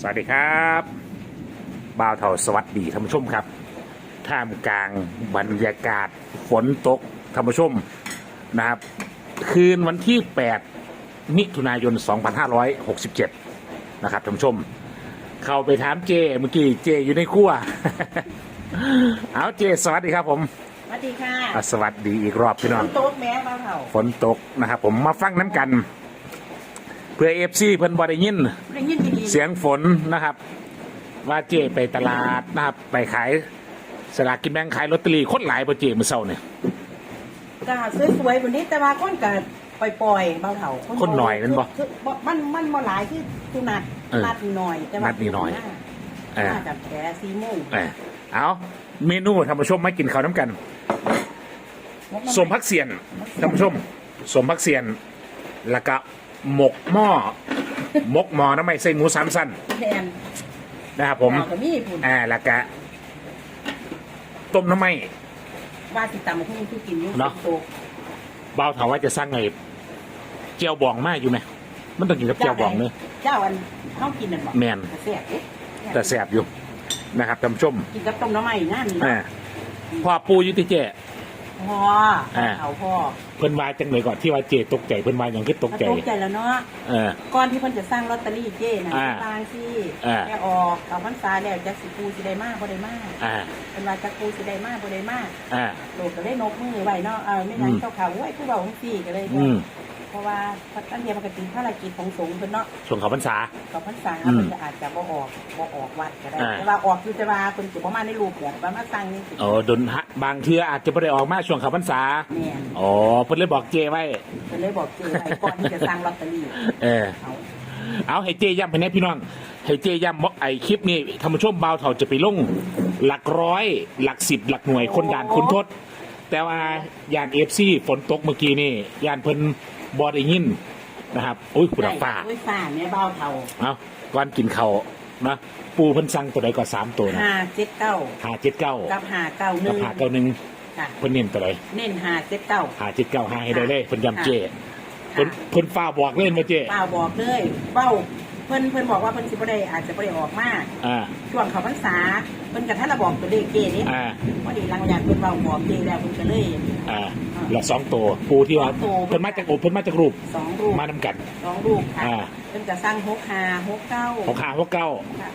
สวัสดีครับบ่าวเท่าสวัสดีท่านผู้ชมครับ ท่ามกลางบรรยากาศฝนตกท่านผู้ชมนะครับ คืนวันที่ 8 มิถุนายน 2567 นะครับท่านผู้ชม เข้าไปถามเจเมื่อกี้เจอยู่ในครัว เอาเจสวัสดีครับผมสวัสดีค่ะอะสวัสดีอีกรอบพี่น้อง โต๊ะแม่บ้านเฮาฝนตกนะครับผมมาฟังน้ำกัน เพื่อเอฟซีเพิ่นบอได้ยิน ได้ยินดีๆ เสียงฝนนะครับ ว่าเจไปตลาดนะครับ ไปขายสลากกินแบ่งขายลอตเตอรี่คนหลายประเจมือเศร้าเนี่ยก็สวยๆวันนี้แต่ว่าคนก็ปล่อยๆเบาเถาคนหน่อยนั่นบ่คือบ่มันมันบ่หลายคือคือนัดเออนัดหน่อยแต่ว่านัดนิดหน่อยเออน่าจะแค่สี่โมงเออเอาเมนูท่านผู้ชมมากินข้าวน้ำกันสมพักเสียนท่านผู้ชมสมพักเสียนแล้วก็ หมกหม้อหมกหม้อน้ำไม่ใส่หมูสามสั้นแทนนะครับผม เอาก็มีพุ่นอ่าแล้วก็ต้มน้ำไม่ ว่าสิตำมาทุ่งที่กินอยู่เนาะ โต๊ะเบาถามว่าจะสร้างไงเจียวบองมากอยู่ไหมมันต้องกินกับเจียวบองเนอะเจ้าอันเฮากินนั่นบ่แม่น แต่แซ่บเด้แต่แสบอยู่นะครับท่านผู้ชมกินกับต้มน้ำใหม่นั่นอ่าพ่อปูอยุติเจ พออ่าเอาพ่อเพิ่นวายจังเลยก่อนที่ว่าเจตกใจเพิ่นวายอย่างคิดตกใจตกใจแล้วเนาะเออ ก่อนที่เพิ่นจะสร้างลอตเตอรี่เจ้นะอ่าสร้างสิอ่าแกออกเขาพรรษาแล้วจักสิปูสิได้มากบ่ได้มากอ่า เป็นว่าจักปูสิได้มากบ่ได้มากอ่า โลกก็เลยนกมือไว้เนาะเอาไม่งั้นอืม เจ้าเขาไว้ผู้เบาของสี่ก็เลยอืม เพราะว่าพระตั้งเดียมันก็ติดภารกิจของสงฆ์เพิ่นเนาะช่วงเขาพรรษาเขาพรรษาอืมเพิ่นจะอาจจะบ่ออกบ่ออกวัดก็ได้ อ่า แต่ว่าออกคือแต่ว่าเพิ่นสิบ่มาในรูปแบบว่ามาสร้างนี่สิโอ้ดนฮะบางเทื่ออาจจะไม่ได้ออกมาช่วงเขาพรรษา แม่นอ๋อเพิ่นเลยบอกเจไว้ เพิ่นเลยบอกเจ้ไว้ก่อนที่จะสร้างลอตเตอรี่เออเขาเอาให้เจย้ำไปนะพี่น้องให้เจย้ำบอกไอคลิปนี้ท่านผู้ชมเบาวเถาจะไปลง หลักร้อย หลักสิบหลักหน่วยคนด่านคุณทศ แต่ว่ายานเอฟซีฝนตกเมื่อกี้นี่ยานเพิ่นบอได้ยินนะครับอุ้ยคุณฟ้าอุ้ยฟ้าเนี่ยเบาเท่าเอาก่อนกินเขาวนะปูเพิ่นสั่งตัวใดก็สามตัวนะห้าเจ็ดเก้าหาเจ็ดเก้ากับห้าเก้าหนึ่กับงหาเก้าหนึ่งค่ะเพิ่นเน้นตัวใดเน้นห้าเจ็ดเก้าหาเจ็ดเก้าหาให้ได้เลยเพิ่นย้ำเจค่ะเพิ่นเพิ่นฟ้าบอกเล่นมาเจเปล่าบอกเลยเป้า เพิ่นเพิ่นบอกว่าเพิ่นสิบ่ได้อาจจะบ่ได้ออกมาอ่า ช่วงเขาพรรษาเพิ่นกับท่านระบอกตัวเลขเกนี่อ่า พอดีหลังจากเพิ่นเว้าบอกเกแล้วเพิ่นก็เลย อ่าและสองตัวปูที่ว่าสองตัว เพิ่นมาจากโอเพิ่นมาจากรูปสองรูปมานำกัน สองรูปค่ะอ่า เพิ่นจะสร้างหกห้าหกเก้าหกห้าหกเก้าค่ะ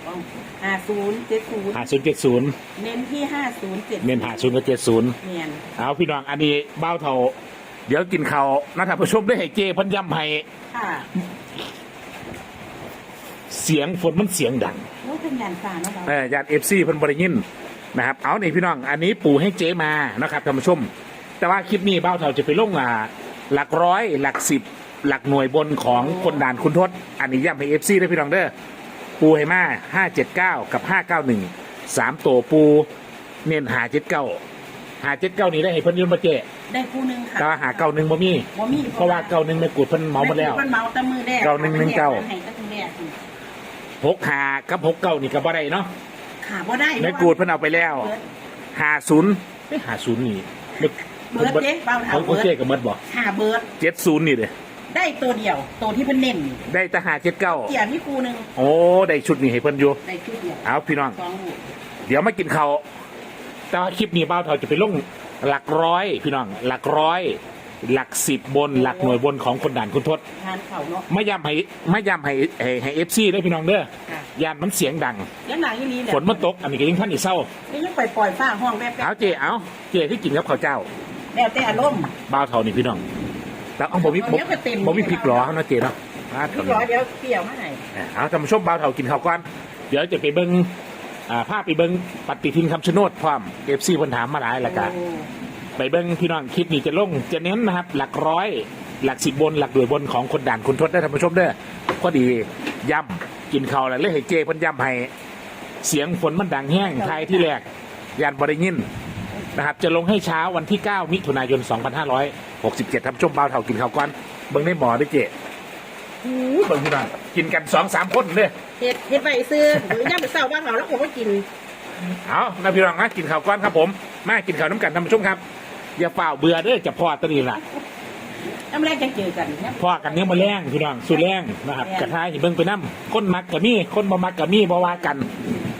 ห้าศูนย์เจ็ดศูนย์หาศูนย์เจ็ดศูนย์เน้นที่ห้าศูนย์เจ็ดเน้นหาศูนย์กับเจ็ดศูนย์ เนียน เอาพี่น้องอันนี้เบ้าเท่า เดี๋ยวกินข้าวนะท่านผู้ชมได้ให้เจเพันย้ำให้ค่ะ เสียงฝนมันเสียงดังโอ้ยเป็นยานฟ้าเนาะเราเออญาติเอฟซีเพิ่นบริยินนะครับ เอานี่พี่น้อง อันนี้ปู่ให้เจมานะครับท่านผู้ชม แต่ว่าคลิปนี้เบ้าเท่าจะไปลงอ่าหลักร้อยหลักสิบหลักหน่วยบนของคนด่านคุณทศอันนี้ย้ำให้เอฟซีได้พี่น้องเด้อปูให้มาห้าเจ็ดเก้ากับห้าเก้าหนึ่งสามตัวปูเน้นหาเจ็ดเก้าหาเจ็ดเก้านี่ได้ให้เพิ่นยืนมาเจได้คู่หนึงค่ะแต่ว่าหาเก้าหนึ่งบ่มีบ่มีเพราะว่าเก้าหนึ่งไม่กูดเพิ่นเมาหมดแล้วเพิ่นเมาแต่มือแรกเก้าหนึ่งหนึ่งเก้า ให้แต่มือแรก หกหากับหกเก้านี่ก็บ่ได้เนาะค่ะบ่ได้ไม่กูดเพิ่นเอาไปแล้วเบิดหาศูนย์ไม่หาศูนย์นี่ไม่เบิร์ดเจ๊เบาเถาของเบิโอร์ดเคกับเมดบ่หาเบิร์ดเจ็ดศูนย์นี่เลยได้ตัวเดียว ตัวที่เพิ่นเน้นได้แต่หาเจ็ดเก้าเกี่ยมีคู่หนึงโอ้ได้ชุดนี้ให้เพิ่นอยู่ได้ชุดเดียวเอาพี่น้อง สองลูกเดี๋ยวมากินข้าวแต่ว่าคลิปนี้เบ้าเท่าจะไปลงหลักร้อย พี่น้อง หลักร้อย หลักสิบบนหลักหน่วยบนของคนด่านคุณทศทานเข่าเนาะไม่ย้ำให้ไม่ย้ำให้ให้ให้เอฟซีได้อพี่น้องเด้อค่ะยานมันเสียงดังยังหนังอีหลีแหละฝนมันตกอันนี้ก็ยังท่านอีกเศร้านี่ยังปล่อยปล่อยฟ้าห้องแป๊บเอาเจเอาเจที่กินกับข้าวเจ้าๆแล้วแต่อารมณ์บ้าวเท่านี่พี่น้องแล้วเอาบ่มีบ่เดี๋ยวก็เต็มบ่มีพริกหรอเขาเนาะเจเนาะอ่าพี่ร้อยเดี๋ยวเปรี้ยวมาให้เอาท่านผู้ชมบ้าวเท่ากินข้าวก่อนเดี๋ยวจะไปเบิ้งอ่าภาพไปเบิ้งปฏิทินคำชะโนดพร้อมเอฟซีคนถามมาหลายแล้วกันโอ้ ไปเบิ้งพี่น้องคลิปนี้จะลงจะเน้นนะครับ หลักร้อย หลักสิบบน หลักหน่วยบนของคนด่านคุณทศได้ท่านผู้ชมเด้อพอดีย่ำกินข้าวแล้วเลยให้เจเพิ่นย่ำให้เสียงฝนมันดังแห้งทายที่แรกยานบริยินนะครับ จะลงให้เช้าวันที่ 9 มิถุนายน 2567ท่านผู้ชมบ่าวเท่ากินข้าวก่อนเบิ้งในหมอด้วยเจอู้ยเบิ้งพี่น้องกินกันสองสามคนเลยเฮ็ดเฮ็ดไปซื้อหรือย่ามไปเศร้าบ้านเขาแล้วผมก็กินเอานะพี่น้องนะกินข้าวก่อนครับผม มากินข้าวน้ำกันท่านผู้ชมครับ อย่าเฝ้าเบื่อเด้อจะพอตวนี้ล่ะน้ำแรกจะเจอกันเนี่ยพอกันเนี้ยมาแรงพี่น้องสุดแรงนะครับแรงกระทายให้เบิ่งไปน้ำคนมักกับมีคนบ่มักกับมีบ่ว่ากัน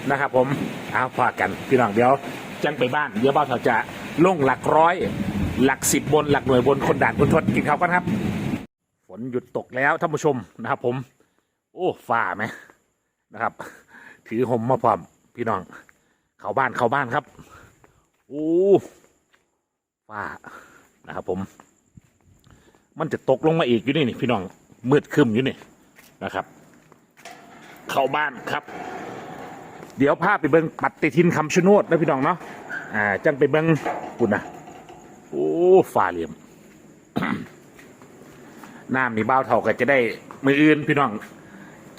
นะครับ ผมเอาพอกันพี่น้องเดี๋ยวจังไปบ้านเดี๋ยวบ้านเราจะลงหลักร้อย หลักสิบบนหลักหน่วยบนคนด่านคนทดกินข้าวกันครับ ฝนหยุดตกแล้วท่านผู้ชมนะครับ ผม โอ้ฝ่าไหมนะครับ ถือห่มมาพร้อมพี่น้อง เข้าบ้านเข้าบ้านครับโอ้ ฝ่านะครับผม มันจะตกลงมาอีกอยู่นี่นี่พี่น้องมืดคึมอยู่นี่นะครับ เข้าบ้านครับ เดี๋ยวพาไปเบิงปฏิทินคำชะโนดนะพี่น้องเนาะอ่าจังไปเบิงปุ่นนะโอ้ฝ่าเหลี่ยมน้ำนี่บ้าวเท่าก็จะได้มืออื่นพี่น้อง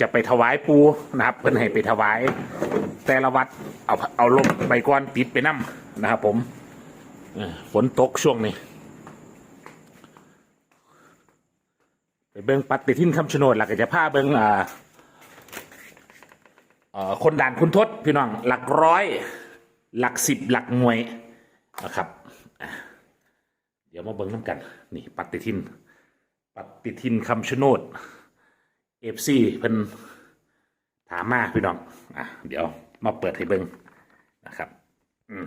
จะไปถวายปูนะครับ เพิ่นให้ไปถวาย แต่ละวัดเอาเอาลมไปก้อนปิดไปน้ำนะครับผม ฝนตกช่วงนี้ ไปเบิ้งปฏิทินคำชะโนดหลักจะพาเบิ้งอ่าคนด่านคุณทศพี่น้อง หลักร้อย หลักสิบหลักหน่วยนะครับ เดี๋ยวมาเบิ้งน้ำกัน นี่ปฏิทิน ปฏิทินคำชะโนดเอฟซีเพิ่นถามมาพี่น้อง อะ เดี๋ยวมาเปิดให้เบิ้งนะครับ อืม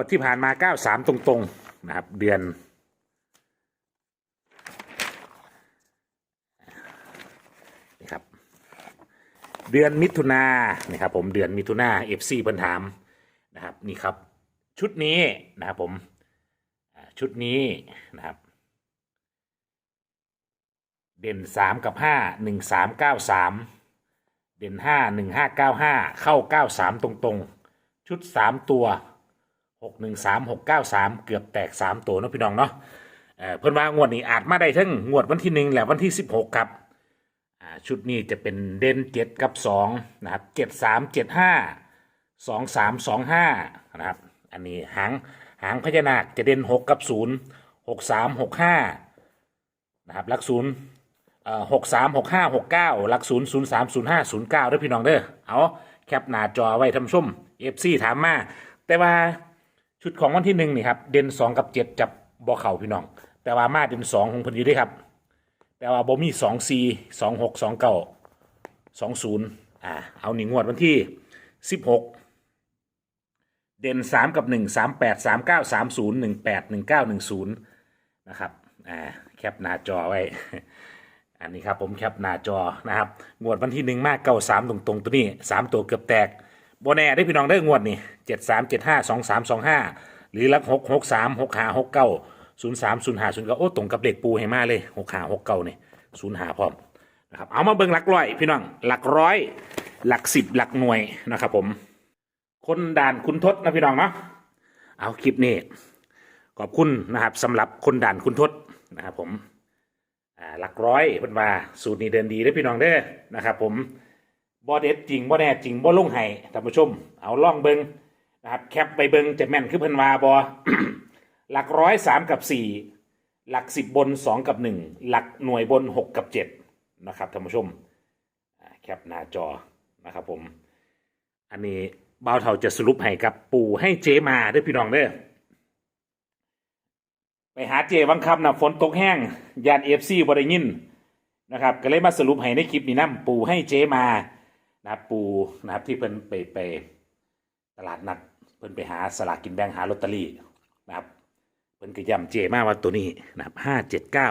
วันที่ผ่านมา93ตรงๆนะครับ เดือน นี่ครับ เดือนมิถุนานี่ครับผมเดือนมิถุนาเอฟซีเพิ่นถามนะครับนี่ครับ ชุดนี้นะครับผมชุดนี้นะครับ เด่นสามกับห้าหนึ่งสามเก้าสามเด่นห้าหนึ่งห้าเก้าห้าเข้าเก้าสามตรงๆ ชุดสามตัว หกหนึ่งสามหกเก้าสามเกือบแตกสามตัวเนาะพี่น้องเนาะเอ่อเพิ่นว่างวดนี้อาจมาได้ทั้งงวดวันที่หนึ่งและวันที่สิบหกครับอ่าชุดนี้จะเป็นเด่นเจ็ดกับสองนะครับเจ็ดสามเจ็ดห้าสองสามสองห้านะครับอันนี้หางหางพญานาคจะเด่นหกกับศูนย์หกสามหกห้านะครับหลักศูนย์หกสามหกห้าหกเก้าหลักศูนย์ศูนย์สามศูนย์ห้าศูนย์เก้าด้วยพี่น้องเด้อเอาแคปหน้าจอไว้ทำชุ่มเอฟซีถามมา แต่ว่า ชุดของวันที่หนึ่งนี่ครับเด่นสองกับเจ็ดจับบ่อเข่าพี่น้อง แต่ว่ามาเด่นสองของเพนอดีด้วยครับ แต่ว่าบ่มีสองสี่สองหกสองเก้าสองศูนย์อ่าเอาหนึ่งงวดวันที่สิบหกเด่นสามกับหนึ่งสามแปดสามเก้าสามศูนย์หนึ่งแปดหนึ่งเก้าหนึ่งศูนย์นะครับอ่าแคปหน้าจอไว้ อันนี้ครับผมแคปหน้าจอนะครับงวดวันที่หนึ่งมากเก้าสามตรงๆตัวนี้สามตัวเกือบแตก โบแน่ได้พี่น้องได้งวดนี่เจ็ดสามเจ็ดห้าสองสามสองห้าหรือลักหกหกสามหกห้าหกเก้าศูนย์สามศูนย์ห้าศูนย์เก้าโอ้ตรงกับเลขปูให้มาเลยหกห้าหกเก้านี่ศูนย์ห้าพร้อมนะครับเอามาเบิ่งหลักร้อย พี่น้องหลักร้อย หลักสิบหลักหน่วยนะครับผม คนด่านคุณทศนะพี่น้องเนาะเอาคลิปนี้ขอบคุณนะครับสำหรับคนด่านคุณทศนะครับผมหลักร้อยเพิ่นว่าสูตรนี้เดินดีเด้พี่น้องเด้อนะครับผม บ่เด็ดจริงบ่แน่จริงบ่ลงให้ท่านผู้ชม เอาล่องเบิงนะครับแคปไปเบิงจะแม่นคือเพิ่นว่าบ่หลักร้อยสามกับสี่หลักสิบบนสองกับหนึ่งหลักหน่วยบนหกกับเจ็ดนะครับท่านผู้ชมแคปหน้าจอนะครับผม อันนี้บ่าวเฒ่าจะสรุปให้กับปู่ให้เจมาด้อพี่น้องเด้อไปหาเจวังคำนะฝนตกแห้งยานเอฟซีบริยินนะครับ ก็เลยมาสรุปให้ในคลิปนี้นะปู่ให้เจมา นะครับปูนะครับที่เพิ่นไปไปตลาดนัดเพิ่นไปหาสลากกินแบ่งหาลอตเตอรี่นะครับเพิ่นก็ย้ำเจมากว่าตัวนี้นะครับห้าเจ็ดเก้า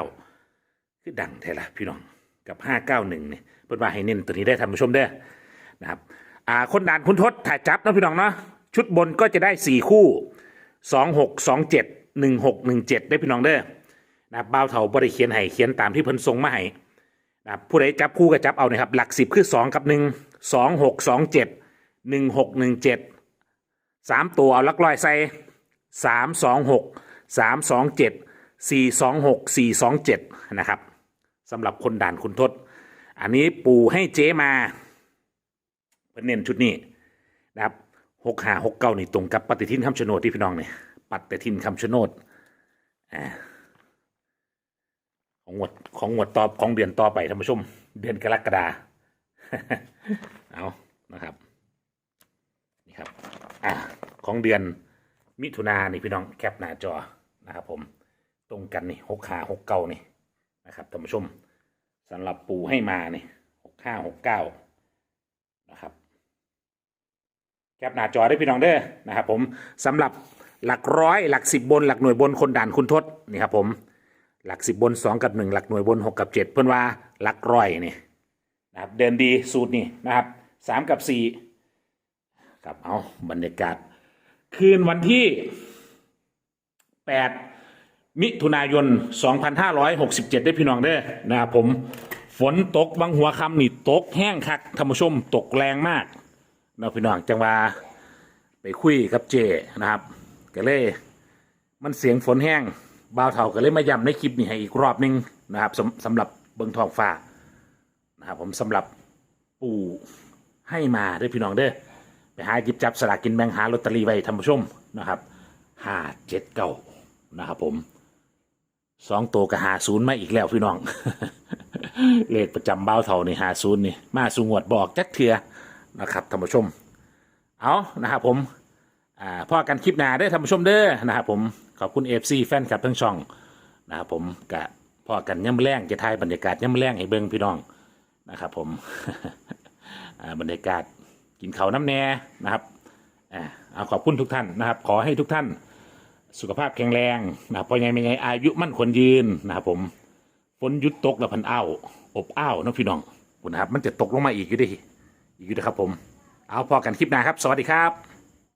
คือดังแท้ละพี่น้องกับห้าเก้าหนึ่งเนี่ยเพิ่นว่าให้เน้นตัวนี้ได้ท่านผู้ชมเด้อนะครับอ่าคนด่านคุณทศถ่ายจับนะพี่น้องเนาะชุดบนก็จะได้สี่คู่สองหกสองเจ็ดหนึ่งหกหนึ่งเจ็ดได้พี่น้องเด้อนะบ่าวเถาบริเขียนให้เขียนตามที่เพิ่นทรงมาให้นะผู้ใดจับคู่ก็จับเอานะครับหลักสิบคือสองกับหนึ่ง สองหกสองเจ็ดหนึ่งหกหนึ่งเจ็ดสามตัวเอาลักลอยใส่สามสองหกสามสองเจ็ดสี่สองหกสี่สองเจ็ดนะครับสำหรับคนด่านคุณทศ อันนี้ปู่ให้เจ๊มาเพิ่นเน้นชุดนี้นะครับหกหาหกเก้านี่ตรงกับปฏิทินคำชะโนดที่พี่น้องเนี่ยปฏิทินคำชะโนดอ่าของงวดของงวดต่อของเดือนต่อไปท่านผู้ชม เดือนกรกฎา เอานะครับนี่ครับอ่าของเดือนมิถุนานี่พี่น้องแคปหน้าจอนะครับ ผมตรงกันนี่หกขาหกเก้านี่นะครับท่านผู้ชมสำหรับปูให้มานี่หกห้าหกเก้านะครับแคปหน้าจอได้พี่น้องเด้อนะครับ ผมสำหรับหลักร้อยหลักสิบบน หลักหน่วยบนคนด่านคุณทศนี่ครับผมหลักสิบบนสองกับหนึ่งหลักหน่วยบนหกกับเจ็ดเพื่อนว่าหลักร้อยนี่ นะครับเดินดีสูตรนี่นะครับสามกับสี่ครับเอาบรรยากาศ คืนวันที่8มิถุนายน 2567 ได้พี่น้องเด้อนะครับผมฝนตกบางหัวคำนี่ตกแห้งคักท่านผู้ชมตกแรงมากนะพี่น้องจังว่าไปคุยกับเจนะครับก็เลยมันเสียงฝนแห้งบ่าวเท่าก็เลยมาย้ำในคลิปนี้ให้อีกรอบหนึงนะครับสำสำหรับเบิงทองฟ้า นะครับผมสำหรับปู่ให้มาเด้อพี่น้องเด้อไปหาหยิบจับสลากกินแบงหาลอตเตอรี่ไว้ท่านผู้ชมนะครับห้าเจ็ดเก้านะครับผมสองตัวกับหาศูนย์มาอีกแล้วพี่น้อง เลขประจำบ่าเท่านี่หาศูนย์นี่มาสูงวดบอกจักเถือนะครับท่านผู้ชม เอานะครับผมอ่าพ่อกันคลิปหน้าได้อท่านผู้ชมเด้อนะครับผมขอบคุณเอฟซีแฟนคลับทั้งช่องนะครับผมกะพ่อกันย่ำแรงจะทายบรรยากาศย่ำแรงให้เบิ่งพี่น้อง นะครับ ผมบรรยากาศกินเขาน้ำแน่นะครับอ่าเอาขอบคุณทุกท่านนะครับ ขอให้ทุกท่านสุขภาพแข็งแรงนะครับพอไงไม่ไงอายุมั่นคนยืนนะครับ ผมฝนหยุดตกแล้วพันอ้าวอบอ้าวนะพี่น้องนะครับ มันจะตกลงมาอีกอยู่ดิอีกอยู่นะครับ ผม เอาพอกันคลิปหน้าครับ สวัสดีครับ